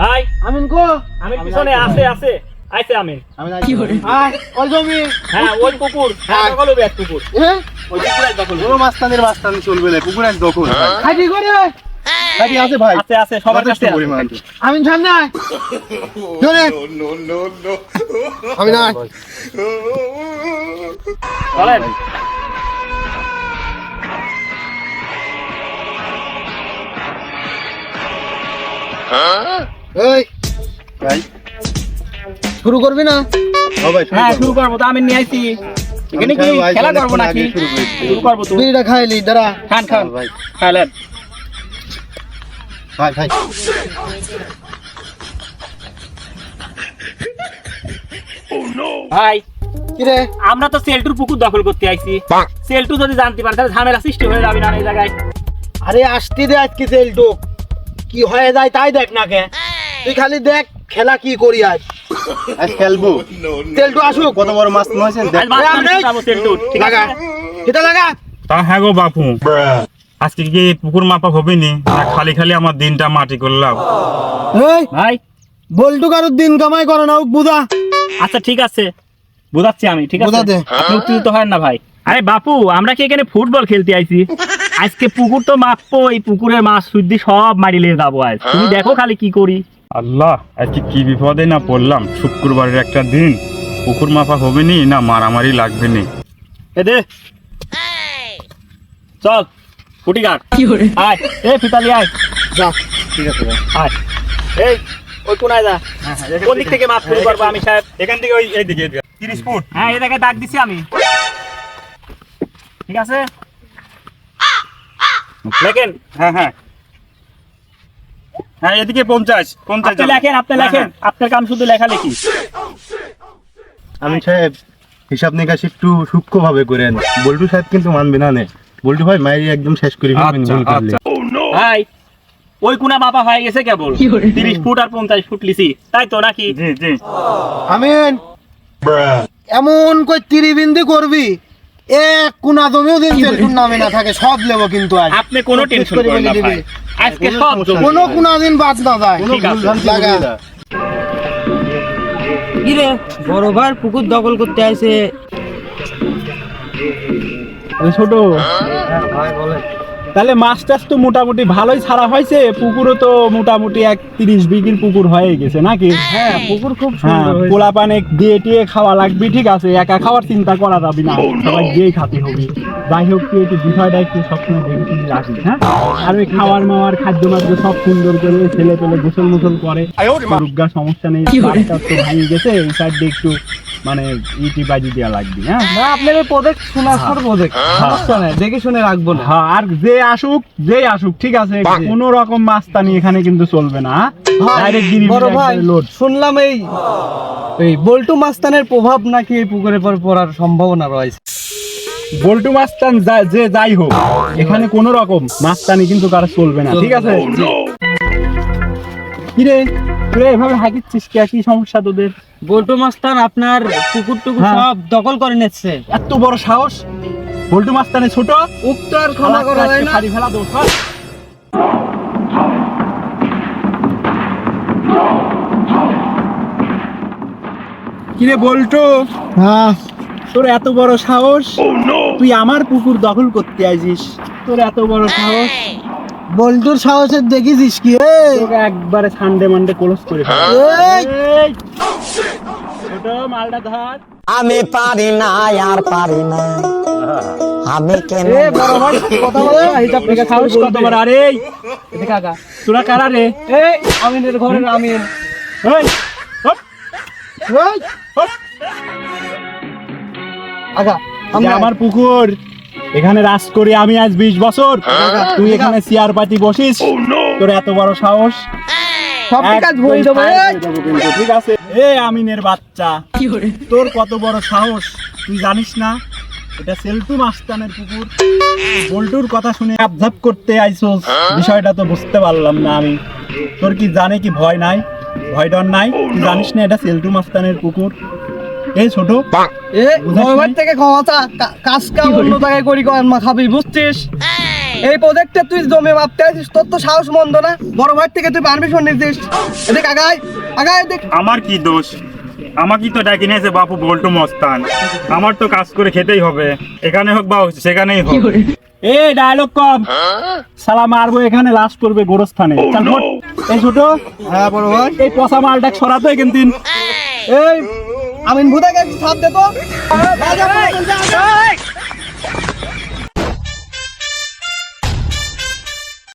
ভাই আমিন কো? আমি পিছনে আছে আছে। আইছে আমি আমি নাই আয় ওই জমি। হ্যাঁ ওই পুকুর হ্যাঁ দখল হবে এক হ্যাঁ ওই পুকুর এক দখল। মাস্তানের মাস্তানি চলবে না পুকুর এক দখল। খাইটি করে? আছে ভাই। আছে আছে সবার কাছে আছে। আমিন সামনে আয় ধরে। আমি না চলেন এই ভাই। শুরু করবি না? ভাই হ্যাঁ শুরু করব তো আমি নিয়ে আইছি। এখানে কি খেলা করব নাকি? শুরু করব তো। বিড়িটা খাইলি দাঁড়া। খান খান। ভাই। খাইলেন। ভাই ভাই। ভাই কিরে? আমরা তো সেলটুর পুকুর দখল করতে আইছি। সেলটু যদি জানতে পারে তাহলে ঝামেলা সৃষ্টি হয়ে যাবে না এই জায়গায়। আরে আসতি দে আজকে তেলটু কি হয়ে যায় তাই দেখ না কে। তুই খালি দেখ খেলা কি করি আজ। আজ খেলব। তেলটু আসুক। কত বড় মাছ নয়েছেন লাগা। এটা লাগা। তা হ্যাঁ গো বাপু। আজকে কি পুকুর মাপা হবে নি না খালি খালি আমার দিনটা মাটি করলাম। এই ভাই। বল্টু কারোর দিন কামাই করে না বুঝা আচ্ছা ঠিক আছে। বুঝাচ্ছি আমি ঠিক আছে? আপনি উত্তেজিত হয় না ভাই। আরে বাপু আমরা কি এখানে ফুটবল খেলতে আইছি? আজকে পুকুর তো মাপবো এই পুকুরের মাছ সুদ্ধি সব মারি মারিলে যাব আজ। তুমি দেখো খালি কি করি। আল্লাহ আজকে কি বিপদে না পড়লাম? শুক্রবারের একটা দিন। পুকুর মাফা হবে নি না মারামারি লাগবে নি এ দে। চল কুটি কাট আয়। এ ফিতালি আয়। যা। ঠিক আছে আয়। এই ওই কোনায় যা। কোন দিক থেকে মাপ শুরু করব আমি সাহেব। এখান থেকে ওই এইদিকে তিরিশ ফুট। হ্যাঁ এই জায়গায় দাগ দিছি আমি। ঠিক আছে? লেখেন হ্যাঁ হ্যাঁ। হ্যাঁ এদিকে পঞ্চাশ পঞ্চাশ লেখেন আপনি হ্যাঁ, লেখেন। আপনার কাম শুধু লেখালেখি আমি সাহেব হিসাব নিকাশ একটু সূক্ষ্ম ভাবে করেন। বল্টু সাহেব কিন্তু মানবে না নে। বল্টু ভাই মাইরি একদম শেষ করে আচ্ছা, আচ্ছা। ভাই ওই কোনা মাপা হয়ে গেছে কেবল। তিরিশ ফুট আর পঞ্চাশ ফুট লিসি। তাই তো নাকি? জি জি। আমিন। এমন কই তিরিবিন্দি করবি? এক কোনা জমিও দিন নামে না থাকে সব লেব কিন্তু আজ। আপনি কোনো টেনশন করবেন না ভাই। আজকে সব কোনো কোনা দিন বাদ না যায়। কোনো ঠিক ভুল লাগা। গিরে। বড় ভাই পুকুর দখল করতে আইছে। ছোট। হ্যাঁ ভাই বলেন। তাহলে মাছ টাছ তো মোটামুটি ভালোই ছাড়া হয়েছে। পুকুরও তো মোটামুটি এক তিরিশ বিঘির পুকুর হয়ে গেছে নাকি? হ্যাঁ পুকুর খুব হ্যাঁ পোলা পানে দিয়ে টিয়ে খাওয়া লাগবে ঠিক আছে একা খাওয়ার চিন্তা করা যাবে না। সবাই গিয়েই খাতে হবে। যাই হোক তুই একটু বিষয়টা একটু সবসময় দেখে শুনে রাখিস হ্যাঁ? আর ওই খাওয়ার মাওয়ার খাদ্য মাদ্য সব সুন্দর করে ছেলে পেলে গোসল মোসল করে। সমস্যা নেই তো ভাঙিয়ে গেছে এই সাইড একটু মানে ইটি বাজি দেওয়া লাগবে হ্যাঁ? না আপনার এই প্রজেক্ট শোনা সর প্রজেক্ট। সমস্যা নাই দেখে শুনে রাখব না। হ্যাঁ আর যে আসুক যে আসুক ঠিক আছে কোন রকম মাস্তানি এখানে কিন্তু চলবে না ডাইরেক্ট গিরি বড় ভাই লোড শুনলাম এই এই বল্টু মাস্তানের প্রভাব নাকি এই পুকুরের পর পড়ার সম্ভাবনা রয়েছে। বল্টু মাস্তান যা- যে যাই হোক এখানে কোন রকম মাস্তানি কিন্তু কারও চলবে না ঠিক আছে? কিরে? এভাবে হাঁকিচ্ছিস কি? কি সমস্যা তোদের? বল্টু মাস্তান আপনার পুকুর টুকুর হ্যাঁ। সব দখল করে নিচ্ছে। এত বড় সাহস? বল্টু মাস্তানি ছোট? উক্ত আর ক্ষমা করা যায় না। ফেলা দোষ কিরে বল্টু? হ্যাঁ। তোর এত বড় সাহস? তুই আমার পুকুর দখল করতে আইছিস তোর এত বড় সাহস? বল্টুর সাহসের দেখিছিস কি? একবারে সানডে মানডে ক্লোজ করে ছোট মালটা ধর। আমি পারি না আর পারি না। আমি কেন এ বড় ভাই কথা বলে। হিসাব থেকে সাহস কত বড়। আরে এই, কাকা তোরা কারা রে? এই আমিনের আমিন এই, হপ, এই, হপ। আগা আমরা আমার পুকুর। এখানে রাজ করি আমি আজ বিশ বছর। তুই এখানে চেয়ার পাতি বসিস? তোর এত বড় সাহস? সব কাজ বই দেবো ঠিক আছে? এ আমিনের বাচ্চা। তোর কত বড় সাহস? তুই জানিস না? এটা সেলটু মাস্তানের পুকুর। বল্টুর কথা শুনে আবঝাপ করতে আইসোস। বিষয়টা তো বুঝতে পারলাম না আমি। তোর কি জানে কি ভয় নাই? ভয় ডর নাই তুই জানিস না এটা সেলটু মাস্তানের পুকুর? এই ছোট। এ থেকে অন্য জায়গায় করি কর মা খাবি বুঝছিস? এই। প্রজেক্টে তুই জমি মাপতে আসিস তোর তো সাহস মন্দ না। বড় ভাই থেকে তুই পারমিশন নিছিস। এদিক আগাই আগাই দেখ আমার কি দোষ? আমাকেই তো ডাকি নিয়েছে বাপু বল্টু মস্তান। আমার তো কাজ করে খেতেই হবে। এখানে হোক বা সেখানেই হোক। এ ডায়লগ কম সালা মারবো এখানে লাস্ট করবে গোরস্থানে। এই ছোট। হ্যাঁ বড় ভাই। এই পচা মালটা সরাতো কিন্তু। এই আমিন ভুদাকে ছাপ দে তো